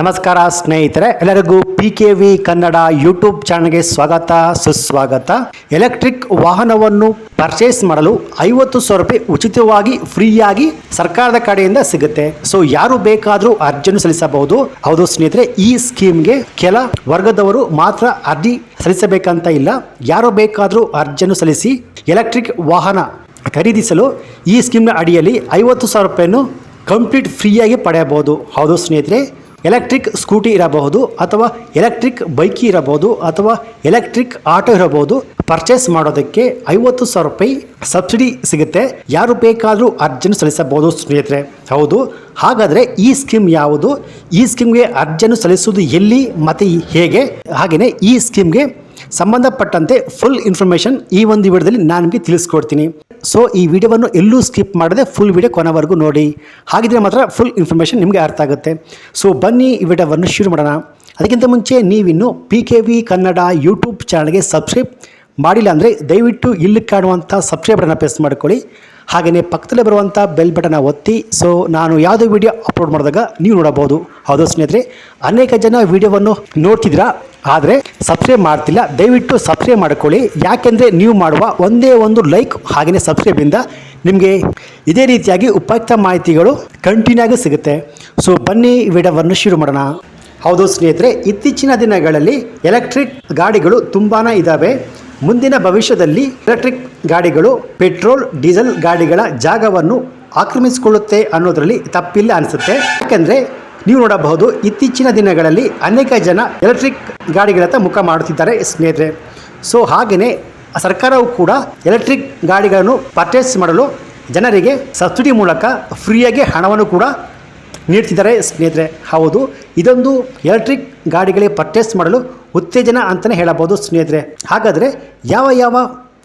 ನಮಸ್ಕಾರ ಸ್ನೇಹಿತರೆ, ಎಲ್ಲರಿಗೂ P K V Kannada YouTube ಚಾನಲ್ಗೆ ಸ್ವಾಗತ, ಸುಸ್ವಾಗತ. ಎಲೆಕ್ಟ್ರಿಕ್ ವಾಹನವನ್ನು ಪರ್ಚೇಸ್ ಮಾಡಲು ಐವತ್ತು ಸಾವಿರ ರೂಪಾಯಿ ಉಚಿತವಾಗಿ ಫ್ರೀಯಾಗಿ ಸರ್ಕಾರದ ಕಡೆಯಿಂದ ಸಿಗುತ್ತೆ. ಸೊ ಯಾರು ಬೇಕಾದರೂ ಅರ್ಜಿಯನ್ನು ಸಲ್ಲಿಸಬಹುದು. ಹೌದು ಸ್ನೇಹಿತರೆ, ಈ ಸ್ಕೀಮ್ಗೆ ಕೆಲ ವರ್ಗದವರು ಮಾತ್ರ ಅರ್ಜಿ ಸಲ್ಲಿಸಬೇಕಂತ ಇಲ್ಲ. ಯಾರು ಬೇಕಾದರೂ ಅರ್ಜಿಯನ್ನು ಸಲ್ಲಿಸಿ ಎಲೆಕ್ಟ್ರಿಕ್ ವಾಹನ ಖರೀದಿಸಲು ಈ ಸ್ಕೀಮ್ನ ಅಡಿಯಲ್ಲಿ ಐವತ್ತು ಸಾವಿರ ರೂಪಾಯಿಯನ್ನು ಕಂಪ್ಲೀಟ್ ಫ್ರೀಯಾಗಿ ಪಡೆಯಬಹುದು. ಹೌದು ಸ್ನೇಹಿತರೆ ಎಲೆಕ್ಟ್ರಿಕ್ ಸ್ಕೂಟಿ ಇರಬಹುದು ಅಥವಾ ಎಲೆಕ್ಟ್ರಿಕ್ ಬೈಕ್ ಇರಬಹುದು ಅಥವಾ ಎಲೆಕ್ಟ್ರಿಕ್ ಆಟೋ ಇರಬಹುದು. ಪರ್ಚೇಸ್ ಮಾಡೋದಕ್ಕೆ ಐವತ್ತು ಸಾವಿರ ರೂಪಾಯಿ ಸಬ್ಸಿಡಿ ಸಿಗುತ್ತೆ. ಯಾರು ಬೇಕಾದರೂ ಅರ್ಜಿಯನ್ನು ಸಲ್ಲಿಸಬಹುದು ಸ್ನೇಹಿತರೆ. ಹೌದು, ಹಾಗಾದರೆ ಈ ಸ್ಕೀಮ್ ಯಾವುದು? ಈ ಸ್ಕೀಮ್ಗೆ ಅರ್ಜಿಯನ್ನು ಸಲ್ಲಿಸುವುದು ಎಲ್ಲಿ ಮತ್ತು ಹೇಗೆ? ಹಾಗೆಯೇ ಈ ಸ್ಕೀಮ್ಗೆ ಸಂಬಂಧಪಟ್ಟಂತೆ ಫುಲ್ ಇನ್ಫಾರ್ಮೇಷನ್ ಈ ಒಂದು ವಿಡಿಯೋದಲ್ಲಿ ನಾನು ನಿಮಗೆ ತಿಳಿಸ್ಕೊಡ್ತೀನಿ. ಸೊ ಈ ವಿಡಿಯೋವನ್ನು ಎಲ್ಲೂ ಸ್ಕಿಪ್ ಮಾಡದೆ ಫುಲ್ ವಿಡಿಯೋ ಕೊನೆವರೆಗೂ ನೋಡಿ. ಹಾಗಿದ್ರೆ ಮಾತ್ರ ಫುಲ್ ಇನ್ಫಾರ್ಮೇಷನ್ ನಿಮಗೆ ಅರ್ಥ ಆಗುತ್ತೆ. ಸೊ ಬನ್ನಿ ಈ ವಿಡಿಯೋವನ್ನು ಶುರು ಮಾಡೋಣ. ಅದಕ್ಕಿಂತ ಮುಂಚೆ ನೀವಿನ್ನು P K V Kannada YouTube ಚಾನಲ್ಗೆ ಸಬ್ಸ್ಕ್ರೈಬ್ ಮಾಡಿಲ್ಲ ಅಂದರೆ ದಯವಿಟ್ಟು ಇಲ್ಲಿ ಕಾಣುವಂಥ ಸಬ್ಸ್ಕ್ರೈಬರನ್ನು ಪ್ರೆಸ್ ಮಾಡ್ಕೊಳ್ಳಿ. ಹಾಗೆಯೇ ಪಕ್ಕದಲ್ಲೇ ಬರುವಂಥ ಬೆಲ್ ಬಟನ್ನ ಒತ್ತಿ ಸೊ ನಾನು ಯಾವುದೇ ವಿಡಿಯೋ ಅಪ್ಲೋಡ್ ಮಾಡಿದಾಗ ನೀವು ನೋಡಬಹುದು. ಹೌದು ಸ್ನೇಹಿತರೆ, ಅನೇಕ ಜನ ವಿಡಿಯೋವನ್ನು ನೋಡ್ತಿದ್ದೀರಾ, ಆದರೆ ಸಬ್ಸ್ಕ್ರೈಬ್ ಮಾಡ್ತಿಲ್ಲ. ದಯವಿಟ್ಟು ಸಬ್ಸ್ಕ್ರೈಬ್ ಮಾಡ್ಕೊಳ್ಳಿ. ಯಾಕೆಂದರೆ ನೀವು ಮಾಡುವ ಒಂದೇ ಒಂದು ಲೈಕ್ ಹಾಗೆಯೇ ಸಬ್ಸ್ಕ್ರೈಬಿಂದ ನಿಮಗೆ ಇದೇ ರೀತಿಯಾಗಿ ಉಪಯುಕ್ತ ಮಾಹಿತಿಗಳು ಕಂಟಿನ್ಯೂ ಆಗಿ ಸಿಗುತ್ತೆ. ಸೊ ಬನ್ನಿ ವಿಡಿಯೋವನ್ನು ಶುರು ಮಾಡೋಣ. ಹೌದು ಸ್ನೇಹಿತರೆ, ಇತ್ತೀಚಿನ ದಿನಗಳಲ್ಲಿ ಎಲೆಕ್ಟ್ರಿಕ್ ಗಾಡಿಗಳು ತುಂಬಾ ಇದ್ದಾವೆ ಮುಂದಿನ ಭವಿಷ್ಯದಲ್ಲಿ ಎಲೆಕ್ಟ್ರಿಕ್ ಗಾಡಿಗಳು ಪೆಟ್ರೋಲ್ ಡೀಸೆಲ್ ಗಾಡಿಗಳ ಜಾಗವನ್ನು ಆಕ್ರಮಿಸಿಕೊಳ್ಳುತ್ತೆ ಅನ್ನೋದರಲ್ಲಿ ತಪ್ಪಿಲ್ಲ ಅನಿಸುತ್ತೆ. ಯಾಕೆಂದರೆ ನೀವು ನೋಡಬಹುದು, ಇತ್ತೀಚಿನ ದಿನಗಳಲ್ಲಿ ಅನೇಕ ಜನ ಎಲೆಕ್ಟ್ರಿಕ್ ಗಾಡಿಗಳತ್ತ ಮುಖ ಮಾಡುತ್ತಿದ್ದಾರೆ ಸ್ನೇಹಿತರೆ. ಸೊ ಹಾಗೆಯೇ ಸರ್ಕಾರವು ಕೂಡ ಎಲೆಕ್ಟ್ರಿಕ್ ಗಾಡಿಗಳನ್ನು ಪರ್ಚೇಸ್ ಮಾಡಲು ಜನರಿಗೆ ಸಬ್ಸಿಡಿ ಮೂಲಕ ಫ್ರೀಯಾಗಿ ಹಣವನ್ನು ಕೂಡ ನೀಡ್ತಿದ್ದಾರೆ. ಸ್ನೇಹಿತರೆ, ಹೌದು. ಇದೊಂದು ಎಲೆಕ್ಟ್ರಿಕ್ ಗಾಡಿಗಳಿಗೆ ಪರ್ಚೇಸ್ ಮಾಡಲು ಉತ್ತೇಜನ ಅಂತಲೇ ಹೇಳಬಹುದು ಸ್ನೇಹಿತರೆ. ಹಾಗಾದರೆ ಯಾವ ಯಾವ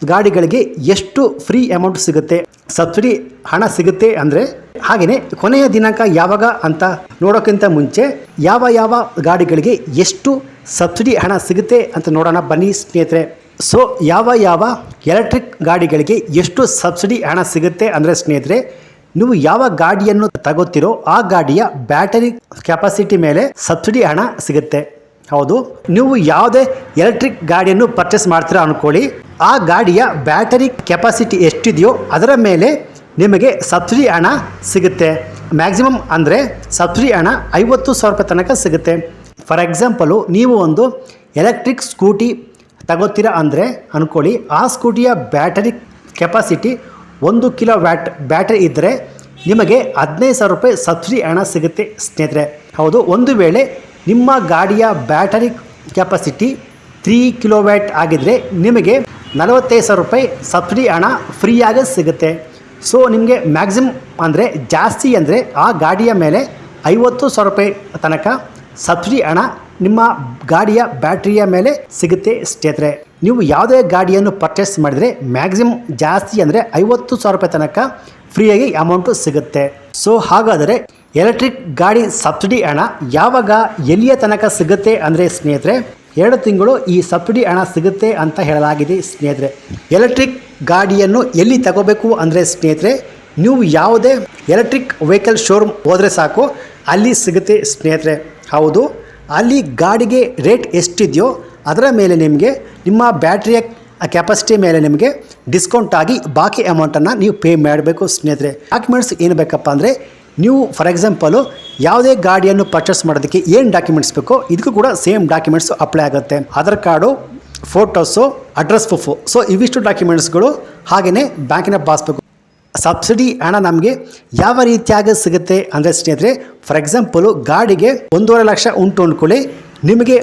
ಗಾಡಿಗಳಿಗೆ ಎಷ್ಟು ಫ್ರೀ ಅಮೌಂಟ್ ಸಿಗುತ್ತೆ? ಸಬ್ಸಿಡಿ ಹಣ ಸಿಗುತ್ತೆ ಅಂದರೆ ಹಾಗೆಯೇ ಕೊನೆಯ ದಿನಾಂಕ ಯಾವಾಗ ಅಂತ ನೋಡೋಕ್ಕಿಂತ ಮುಂಚೆ ಯಾವ ಯಾವ ಗಾಡಿಗಳಿಗೆ ಎಷ್ಟು ಸಬ್ಸಿಡಿ ಹಣ ಸಿಗುತ್ತೆ ಅಂತ ನೋಡೋಣ ಬನ್ನಿ ಸ್ನೇಹಿತರೆ. ಸೊ ಯಾವ ಯಾವ ಎಲೆಕ್ಟ್ರಿಕ್ ಗಾಡಿಗಳಿಗೆ ಎಷ್ಟು ಸಬ್ಸಿಡಿ ಹಣ ಸಿಗುತ್ತೆ ಅಂದರೆ ಸ್ನೇಹಿತರೆ ನೀವು ಯಾವ ಗಾಡಿಯನ್ನು ತಗೋತಿರೋ ಆ ಗಾಡಿಯ ಬ್ಯಾಟರಿ ಕೆಪಾಸಿಟಿ ಮೇಲೆ ಸಬ್ಸಿಡಿ ಹಣ ಸಿಗುತ್ತೆ. ಹೌದು, ನೀವು ಯಾವುದೇ ಎಲೆಕ್ಟ್ರಿಕ್ ಗಾಡಿಯನ್ನು ಪರ್ಚೇಸ್ ಮಾಡ್ತೀರಾ ಅಂದ್ಕೊಳ್ಳಿ ಆ ಗಾಡಿಯ ಬ್ಯಾಟರಿ ಕೆಪಾಸಿಟಿ ಎಷ್ಟಿದೆಯೋ ಅದರ ಮೇಲೆ ನಿಮಗೆ ಸಬ್ಸಿಡಿ ಹಣ ಸಿಗುತ್ತೆ. ಮ್ಯಾಕ್ಸಿಮಮ್ ಅಂದರೆ ಸಬ್ಸಿಡಿ ಹಣ ಐವತ್ತು ಸಾವಿರ ರೂಪಾಯಿ ತನಕ ಸಿಗುತ್ತೆ. ಫಾರ್ ಎಕ್ಸಾಂಪಲು ನೀವು ಒಂದು ಎಲೆಕ್ಟ್ರಿಕ್ ಸ್ಕೂಟಿ ತಗೋತೀರಾ ಅಂದರೆ ಅಂದ್ಕೊಳ್ಳಿ ಆ ಸ್ಕೂಟಿಯ ಬ್ಯಾಟರಿ ಕೆಪಾಸಿಟಿ ಒಂದು ಕಿಲೋ ವ್ಯಾಟ್ ಬ್ಯಾಟರಿ ಇದ್ದರೆ ನಿಮಗೆ ಹದಿನೈದು ಸಾವಿರ ರೂಪಾಯಿ ಸಬ್ಸಿಡಿ ಹಣ ಸಿಗುತ್ತೆ, ಸ್ನೇಹಿತರೆ. ಹೌದು, ಒಂದು ವೇಳೆ ನಿಮ್ಮ ಗಾಡಿಯ battery capacity three kilo watt ಆಗಿದ್ದರೆ ನಿಮಗೆ ನಲವತ್ತೈದು ಸಾವಿರ ರೂಪಾಯಿ ಸಬ್ಸಿಡಿ ಹಣ ಫ್ರೀಯಾಗಿ ಸಿಗುತ್ತೆ. ಸೊ, ನಿಮಗೆ ಮ್ಯಾಕ್ಸಿಮಮ್ ಅಂದರೆ ಜಾಸ್ತಿ ಅಂದರೆ ಆ ಗಾಡಿಯ ಮೇಲೆ ಐವತ್ತು ಸಾವಿರ ರೂಪಾಯಿ ತನಕ ಸಬ್ಸಿಡಿ ಹಣ ನಿಮ್ಮ ಗಾಡಿಯ ಬ್ಯಾಟ್ರಿಯ ಮೇಲೆ ಸಿಗುತ್ತೆ ಸ್ನೇಹಿತರೆ. ನೀವು ಯಾವುದೇ ಗಾಡಿಯನ್ನು ಪರ್ಚೇಸ್ ಮಾಡಿದರೆ ಮ್ಯಾಕ್ಸಿಮಮ್ ಜಾಸ್ತಿ ಅಂದರೆ ಐವತ್ತು ಸಾವಿರ ರೂಪಾಯಿ ತನಕ ಫ್ರೀಯಾಗಿ ಅಮೌಂಟು ಸಿಗುತ್ತೆ. ಸೊ ಹಾಗಾದರೆ ಎಲೆಕ್ಟ್ರಿಕ್ ಗಾಡಿ ಸಬ್ಸಿಡಿ ಹಣ ಯಾವಾಗ ಎಲ್ಲಿಯ ತನಕ ಸಿಗುತ್ತೆ ಅಂದರೆ ಸ್ನೇಹಿತರೆ, ಎರಡು ತಿಂಗಳು ಈ ಸಬ್ಸಿಡಿ ಹಣ ಸಿಗುತ್ತೆ ಅಂತ ಹೇಳಲಾಗಿದೆ ಸ್ನೇಹಿತರೆ. ಎಲೆಕ್ಟ್ರಿಕ್ ಗಾಡಿಯನ್ನು ಎಲ್ಲಿ ತಗೋಬೇಕು ಅಂದರೆ ಸ್ನೇಹಿತರೆ, ನೀವು ಯಾವುದೇ ಎಲೆಕ್ಟ್ರಿಕ್ ವೆಹಿಕಲ್ ಶೋರೂಮ್ ಹೋದರೆ ಸಾಕು, ಅಲ್ಲಿ ಸಿಗುತ್ತೆ ಸ್ನೇಹಿತರೆ. ಹೌದು. ಅಲ್ಲಿ ಗಾಡಿಗೆ ರೇಟ್ ಎಷ್ಟಿದೆಯೋ ಅದರ ಮೇಲೆ ನಿಮಗೆ ನಿಮ್ಮ ಬ್ಯಾಟ್ರಿಯ ಕೆಪಾಸಿಟಿ ಮೇಲೆ ನಿಮಗೆ ಡಿಸ್ಕೌಂಟ್ ಆಗಿ ಬಾಕಿ ಅಮೌಂಟನ್ನು ನೀವು ಪೇ ಮಾಡಬೇಕು ಸ್ನೇಹಿತರೆ. ಡಾಕ್ಯುಮೆಂಟ್ಸ್ ಏನು ಬೇಕಪ್ಪ ಅಂದರೆ ನೀವು ಫಾರ್ ಎಕ್ಸಾಂಪಲು ಯಾವುದೇ ಗಾಡಿಯನ್ನು ಪರ್ಚೇಸ್ ಮಾಡೋದಕ್ಕೆ ಏನು ಡಾಕ್ಯುಮೆಂಟ್ಸ್ ಬೇಕೋ ಇದಕ್ಕೂ ಕೂಡ ಸೇಮ್ ಡಾಕ್ಯುಮೆಂಟ್ಸು ಅಪ್ಲೈ ಆಗುತ್ತೆ. Aadhaar card photos address proof so ಇವಿಷ್ಟು ಡಾಕ್ಯುಮೆಂಟ್ಸ್ಗಳು ಹಾಗೆಯೇ ಬ್ಯಾಂಕಿನ ಪಾಸ್ಬುಕ್ ಸಬ್ಸಿಡಿ ಹಣ ನಮಗೆ ಯಾವ ರೀತಿಯಾಗಿ ಸಿಗುತ್ತೆ ಅಂದರೆ ಸ್ನೇಹಿತರೆ ಫಾರ್ ಎಕ್ಸಾಂಪಲು ಗಾಡಿಗೆ ಒಂದೂವರೆ ಲಕ್ಷ ಉಂಟು ಅಂದ್ಕೊಳ್ಳಿ, ನಿಮಗೆ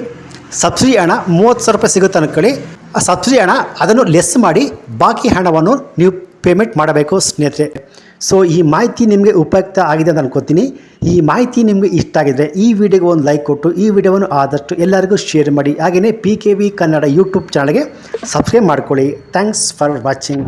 ಸಬ್ಸಿಡಿ ಹಣ ಮೂವತ್ತು ಸಾವಿರ ರೂಪಾಯಿ ಸಿಗುತ್ತೆ ಅಂದ್ಕೊಳ್ಳಿ. ಆ ಸಬ್ಸಿಡಿ ಹಣ ಅದನ್ನು ಲೆಸ್ ಮಾಡಿ ಬಾಕಿ ಹಣವನ್ನು ನೀವು ಪೇಮೆಂಟ್ ಮಾಡಬೇಕು ಸ್ನೇಹಿತರೆ. ಸೊ ಈ ಮಾಹಿತಿ ನಿಮಗೆ ಉಪಯುಕ್ತ ಆಗಿದೆ ಅಂತ ಅನ್ಕೋತೀನಿ. ಈ ಮಾಹಿತಿ ನಿಮಗೆ ಇಷ್ಟ ಆಗಿದ್ರೆ ಈ ವಿಡಿಯೋಗೆ ಒಂದು ಲೈಕ್ ಕೊಟ್ಟು, ಈ ವಿಡಿಯೋವನ್ನು ಆದಷ್ಟು ಎಲ್ಲರಿಗೂ ಶೇರ್ ಮಾಡಿ. ಹಾಗೆಯೇ P K V Kannada YouTube ಚಾನಲ್ಗೆ ಸಬ್ಸ್ಕ್ರೈಬ್ ಮಾಡ್ಕೊಳ್ಳಿ. Thanks for watching